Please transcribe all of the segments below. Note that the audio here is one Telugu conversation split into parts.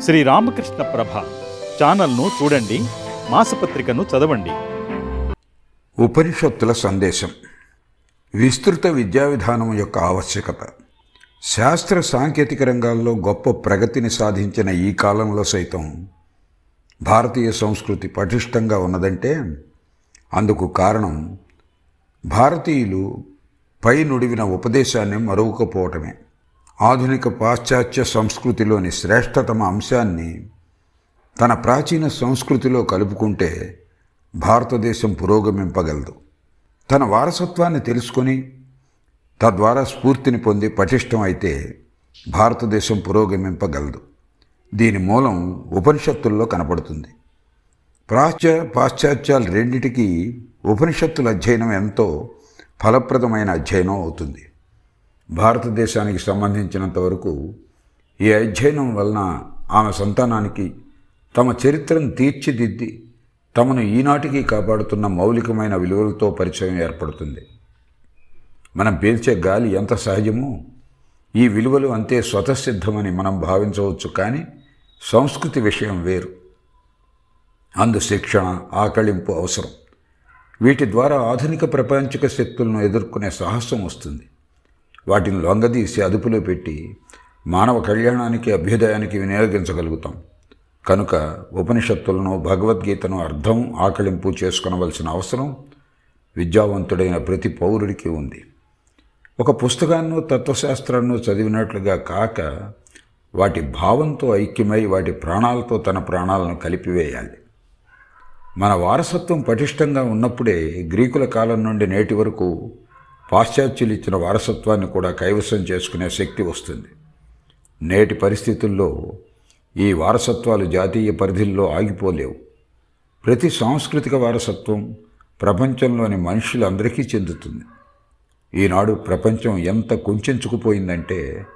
శ్రీ రామకృష్ణ ప్రభ ఛానల్ను చూడండి మాసపత్రికను చదవండి. ఉపనిషత్తుల సందేశం. విస్తృత విద్యా విధానం యొక్క ఆవశ్యకత. శాస్త్ర సాంకేతిక రంగాల్లో గొప్ప ప్రగతిని సాధించిన ఈ కాలంలో సైతం భారతీయ సంస్కృతి పటిష్టంగా ఉన్నదంటే అందుకు కారణం భారతీయులు పై నుడివిన ఉపదేశాన్ని మరువకపోవటమే. ఆధునిక పాశ్చాత్య సంస్కృతిలోని శ్రేష్టతమ అంశాన్ని తన ప్రాచీన సంస్కృతిలో కలుపుకుంటే భారతదేశం పురోగమింపగలదు. తన వారసత్వాన్ని తెలుసుకొని తద్వారా స్ఫూర్తిని పొంది పటిష్టం అయితే భారతదేశం పురోగమింపగలదు. దీని మూలం ఉపనిషత్తుల్లో కనపడుతుంది. ప్రాచ్య పాశ్చాత్యాలు రెండిటికీ ఉపనిషత్తుల అధ్యయనం ఎంతో ఫలప్రదమైన అధ్యయనం అవుతుంది. భారతదేశానికి సంబంధించినంత వరకు ఈ అధ్యయనం వలన ఆమె సంతానానికి తమ చరిత్రను తీర్చిదిద్ది తమను ఈనాటికి కాపాడుతున్న మౌలికమైన విలువలతో పరిచయం ఏర్పడుతుంది. మనం పీల్చే గాలి ఎంత సహజమో ఈ విలువలు అంతే స్వతసిద్ధమని మనం భావించవచ్చు కానీ సంస్కృతి విషయం వేరు. అందు శిక్షణ ఆకళింపు అవసరం. వీటి ద్వారా ఆధునిక ప్రపంచక శక్తులను ఎదుర్కొనే సాహసం వస్తుంది. వాటిని లొంగదీసి అదుపులో పెట్టి మానవ కళ్యాణానికి అభ్యుదయానికి వినియోగించగలుగుతాం. కనుక ఉపనిషత్తులను భగవద్గీతను అర్థం ఆకళింపు చేసుకునవలసిన అవసరం విద్యావంతుడైన ప్రతి పౌరుడికి ఉంది. ఒక పుస్తకాన్నో తత్వశాస్త్రాన్ని చదివినట్లుగా కాక వాటి భావంతో ఐక్యమై వాటి ప్రాణాలతో తన ప్రాణాలను కలిపివేయాలి. మన వారసత్వం పటిష్టంగా ఉన్నప్పుడే గ్రీకుల కాలం నుండి నేటి వరకు పాశ్చాత్యులు ఇచ్చిన వారసత్వాన్ని కూడా కైవసం చేసుకునే శక్తి వస్తుంది. నేటి పరిస్థితుల్లో ఈ వారసత్వాలు జాతీయ పరిధిల్లో ఆగిపోలేవు. ప్రతి సాంస్కృతిక వారసత్వం ప్రపంచంలోని మనుషులందరికీ చెందుతుంది. ఈనాడు ప్రపంచం ఎంత కుంచుకుపోయిందంటే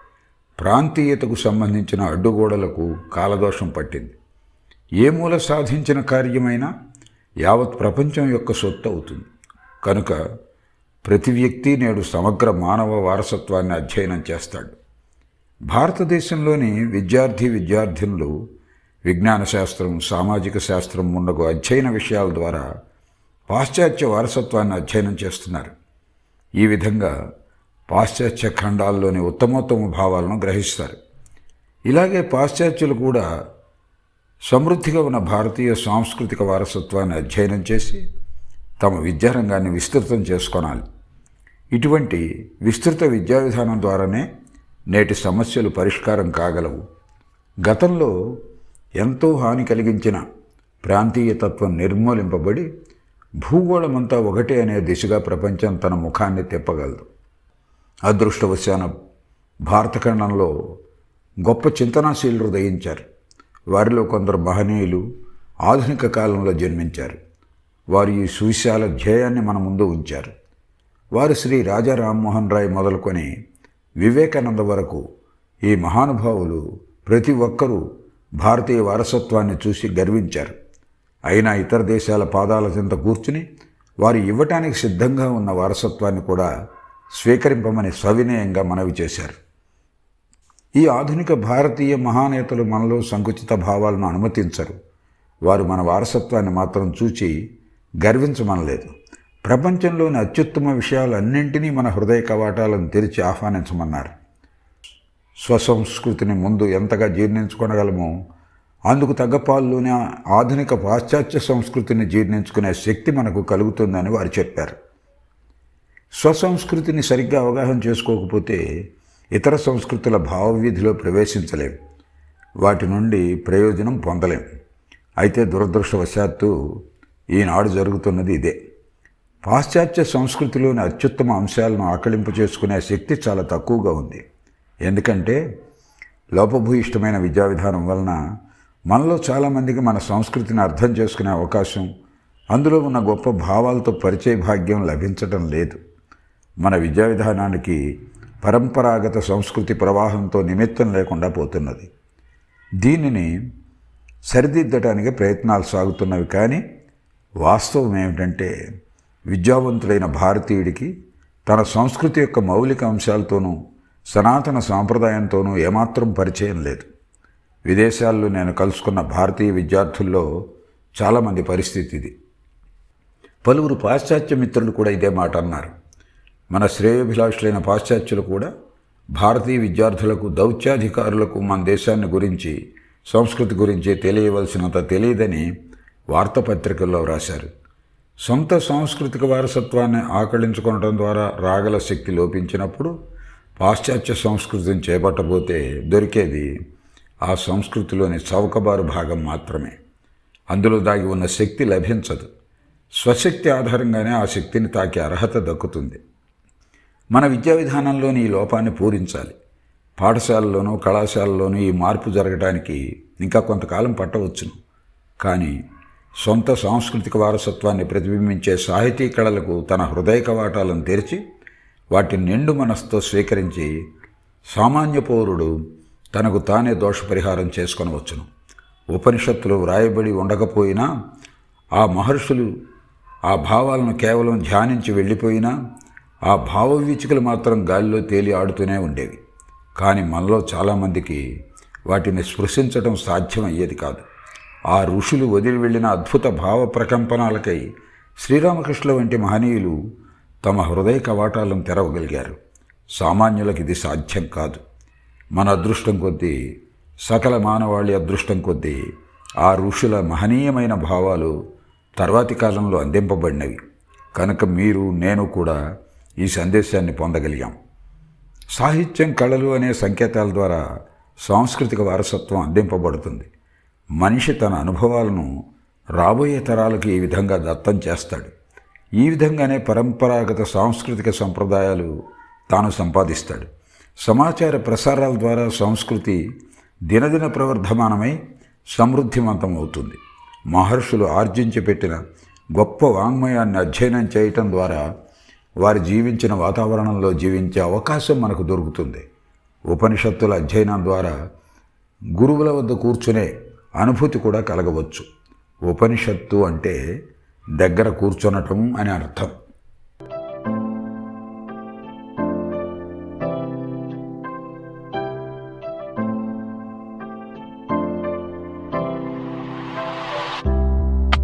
ప్రాంతీయతకు సంబంధించిన అడ్డుగోడలకు కాలదోషం పట్టింది. ఏ మూల సాధించిన కార్యమైనా యావత్ ప్రపంచం యొక్క సొత్తు అవుతుంది కనుక ప్రతి వ్యక్తి నేడు సమగ్ర మానవ వారసత్వాన్ని అధ్యయనం చేస్తాడు. భారతదేశంలోని విద్యార్థి విద్యార్థినులు విజ్ఞాన శాస్త్రం సామాజిక శాస్త్రం ముండగు అధ్యయన విషయాల ద్వారా పాశ్చాత్య వారసత్వాన్ని అధ్యయనం చేస్తున్నారు. ఈ విధంగా పాశ్చాత్య ఖండాల్లోని ఉత్తమోత్తమ భావాలను గ్రహిస్తారు. ఇలాగే పాశ్చాత్యులు కూడా సమృద్ధిగా ఉన్న భారతీయ సాంస్కృతిక వారసత్వాన్ని అధ్యయనం చేసి తమ విద్యారంగాన్ని విస్తృతం చేసుకోనాలి. ఇటువంటి విస్తృత విద్యా విధానం ద్వారానే నేటి సమస్యలు పరిష్కారం కాగలవు. గతంలో ఎంతో హాని కలిగించిన ప్రాంతీయతత్వం నిర్మూలింపబడి భూగోళమంతా ఒకటే అనే దిశగా ప్రపంచం తన ముఖాన్ని తిప్పగలదు. అదృష్టవశాన భారతఖండంలో గొప్ప చింతనాశీలు ఉదయించారు వారిలో కొందరు మహనీయులు ఆధునిక కాలంలో జన్మించారు. వారు ఈ సువిశాల ధ్యేయాన్ని మన ముందు ఉంచారు. వారు శ్రీ రాజా రామ్మోహన్ రాయ్ మొదలుకొని వివేకానంద వరకు ఈ మహానుభావులు ప్రతి ఒక్కరూ భారతీయ వారసత్వాన్ని చూసి గర్వించారు. అయినా ఇతర దేశాల పాదాల చెంత కూర్చుని వారు ఇవ్వటానికి సిద్ధంగా ఉన్న వారసత్వాన్ని కూడా స్వీకరింపమని సవినయంగా మనవి చేశారు. ఈ ఆధునిక భారతీయ మహానేతలు మనలో సంకుచిత భావాలను అనుమతించరు. వారు మన వారసత్వాన్ని మాత్రం చూచి గర్వించమనలేదు. ప్రపంచంలోని అత్యుత్తమ విషయాలన్నింటినీ మన హృదయ కవాటాలను తెరిచి ఆహ్వానించమన్నారు. స్వసంస్కృతిని ముందు ఎంతగా జీర్ణించుకొనగలమో అందుకు తగ్గ పాల్లోనే ఆధునిక పాశ్చాత్య సంస్కృతిని జీర్ణించుకునే శక్తి మనకు కలుగుతుందని వారు చెప్పారు. స్వసంస్కృతిని సరిగ్గా అవగాహన చేసుకోకపోతే ఇతర సంస్కృతుల భావవీధిలో ప్రవేశించలేం. వాటి నుండి ప్రయోజనం పొందలేం. అయితే దురదృష్టవశాత్తు ఈనాడు జరుగుతున్నది ఇదే. పాశ్చాత్య సంస్కృతిలోని అత్యుత్తమ అంశాలను ఆకలింపు చేసుకునే శక్తి చాలా తక్కువగా ఉంది. ఎందుకంటే లోపభూయిష్టమైన విద్యా విధానం వలన మనలో చాలామందికి మన సంస్కృతిని అర్థం చేసుకునే అవకాశం అందులో ఉన్న గొప్ప భావాలతో పరిచయ భాగ్యం లభించటం లేదు. మన విద్యా విధానానికి పరంపరాగత సంస్కృతి ప్రవాహంతో నిమిత్తం లేకుండా పోతున్నది. దీనిని సరిదిద్దటానికి ప్రయత్నాలు సాగుతున్నవి కానీ వాస్తవం ఏమిటంటే విద్యావంతుడైన భారతీయుడికి తన సంస్కృతి యొక్క మౌలిక అంశాలతోనూ సనాతన సాంప్రదాయంతోనూ ఏమాత్రం పరిచయం లేదు. విదేశాల్లో నేను కలుసుకున్న భారతీయ విద్యార్థుల్లో చాలామంది పరిస్థితి ఇది. పలువురు పాశ్చాత్య మిత్రులు కూడా ఇదే మాట అన్నారు. మన శ్రేయోభిలాషులైన పాశ్చాత్యులు కూడా భారతీయ విద్యార్థులకు దౌత్యాధికారులకు మన దేశాన్ని గురించి సంస్కృతి గురించి తెలియవలసినంత తెలియదని వార్తాపత్రికల్లో రాశారు సొంత సాంస్కృతిక వారసత్వాన్ని ఆకళించుకోవడం ద్వారా రాగల శక్తి లోపించినప్పుడు పాశ్చాత్య సంస్కృతిని చేపట్టబోతే దొరికేది ఆ సంస్కృతిలోని చౌకబారు భాగం మాత్రమే. అందులో దాగి ఉన్న శక్తి లభించదు. స్వశక్తి ఆధారంగానే ఆ శక్తిని తాకే అర్హత దక్కుతుంది. మన విద్యా విధానంలోని ఈ లోపాన్ని పూరించాలి. పాఠశాలలోనూ కళాశాలలోనూ ఈ మార్పు జరగడానికి ఇంకా కొంతకాలం పట్టవచ్చును. కానీ సొంత సాంస్కృతిక వారసత్వాన్ని ప్రతిబింబించే సాహితీ కళలకు తన హృదయ కవాటాలను తెరిచి వాటిని నిండు మనస్సుతో స్వీకరించి సామాన్య పౌరుడు తనకు తానే దోషపరిహారం చేసుకొనవచ్చును. ఉపనిషత్తులు వ్రాయబడి ఉండకపోయినా ఆ మహర్షులు ఆ భావాలను కేవలం ధ్యానించి వెళ్ళిపోయినా ఆ భావవీచికలు మాత్రం గాలిలో తేలి ఆడుతూనే ఉండేవి. కానీ మనలో చాలామందికి వాటిని స్పృశించడం సాధ్యం అయ్యేది కాదు. ఆ ఋషులు వదిలి వెళ్ళిన అద్భుత భావ ప్రకంపనాలకై శ్రీరామకృష్ణుల వంటి మహనీయులు తమ హృదయ కవాటాలను తెరవగలిగారు. సామాన్యులకు ఇది సాధ్యం కాదు. మన అదృష్టం కొద్దీ సకల మానవాళి అదృష్టం కొద్దీ ఆ ఋషుల మహనీయమైన భావాలు తర్వాతి కాలంలో అందింపబడినవి. కనుక మీరు నేను కూడా ఈ సందేశాన్ని పొందగలిగాం. సాహిత్యం కళలు అనే సంకేతాల ద్వారా సాంస్కృతిక వారసత్వం అందింపబడుతుంది. మనిషి తన అనుభవాలను రాబోయే తరాలకు ఈ విధంగా దత్తం చేస్తాడు. ఈ విధంగానే పరంపరాగత సాంస్కృతిక సంప్రదాయాలు తాను సంపాదిస్తాడు. సమాచార ప్రసారాల ద్వారా సంస్కృతి దినదిన ప్రవర్ధమానమై సమృద్ధిమంతం అవుతుంది మహర్షులు ఆర్జించి పెట్టిన గొప్ప వాంగ్మయాన్ని అధ్యయనం చేయటం ద్వారా వారు జీవించిన వాతావరణంలో జీవించే అవకాశం మనకు దొరుకుతుంది. ఉపనిషత్తుల అధ్యయనం ద్వారా గురువుల వద్ద కూర్చునే అనుభూతి కూడా కలగవచ్చు. ఉపనిషత్తు అంటే దగ్గర కూర్చొనటం అని అర్థం.